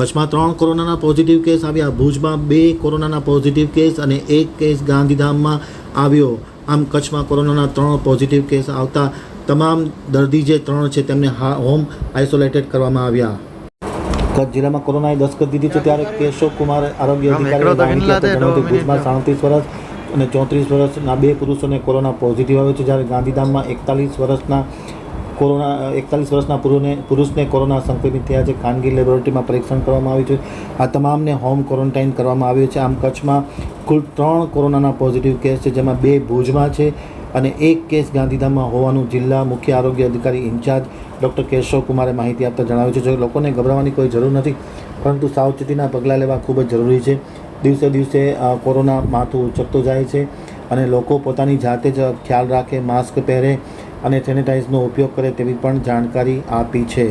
કચ્છમાં ત્રણ કોરોનાના પોઝિટિવ કેસ આવ્યા. ભુજમાં બે કોરોનાના પોઝિટિવ કેસ અને એક કેસ ગાંધીધામમાં આવ્યો. આમ કચ્છમાં કોરોનાના ત્રણ પોઝિટિવ કેસ આવતા તમામ દર્દી જે ત્રણ છે તેમને હોમ આઇસોલેટેડ કરવામાં આવ્યા. કચ્છ જિલ્લામાં કોરોનાએ દસ્તક દીધી છે ત્યારે કેશવ કુમાર આરોગ્ય છે? ભુજમાં સાડત્રીસ વર્ષ અને ચોત્રીસ વર્ષના બે પુરુષોને કોરોના પોઝિટિવ આવ્યો છે જ્યારે ગાંધીધામમાં એકતાલીસ વર્ષના કોરોના, એકતાલીસ વર્ષના પુરુને, પુરુષને કોરોના સંક્રમિત થયા છે. ખાનગી લેબોરેટરીમાં પરીક્ષણ કરવામાં આવ્યું છે. આ તમામને હોમ ક્વોરન્ટાઇન કરવામાં આવ્યું છે. આમ કચ્છમાં કુલ ત્રણ કોરોનાના પોઝિટિવ કેસ છે, જેમાં બે ભુજમાં છે અને એક કેસ ગાંધીધામમાં હોવાનું જિલ્લા મુખ્ય આરોગ્ય અધિકારી ઇન્ચાર્જ ડૉક્ટર કેશવ કુમારે માહિતી આપતા જણાવ્યું છે. જો લોકોને ગભરાવાની કોઈ જરૂર નથી, પરંતુ સાવચેતીના પગલાં લેવા ખૂબ જ જરૂરી છે. દિવસે દિવસે કોરોના માથું ઉચકતો જાય છે અને લોકો પોતાની જાતે જ ખ્યાલ રાખે, માસ્ક પહેરે અને સેનિટાઈઝનો ઉપયોગ કરે તેવી પણ જાણકારી આપી છે.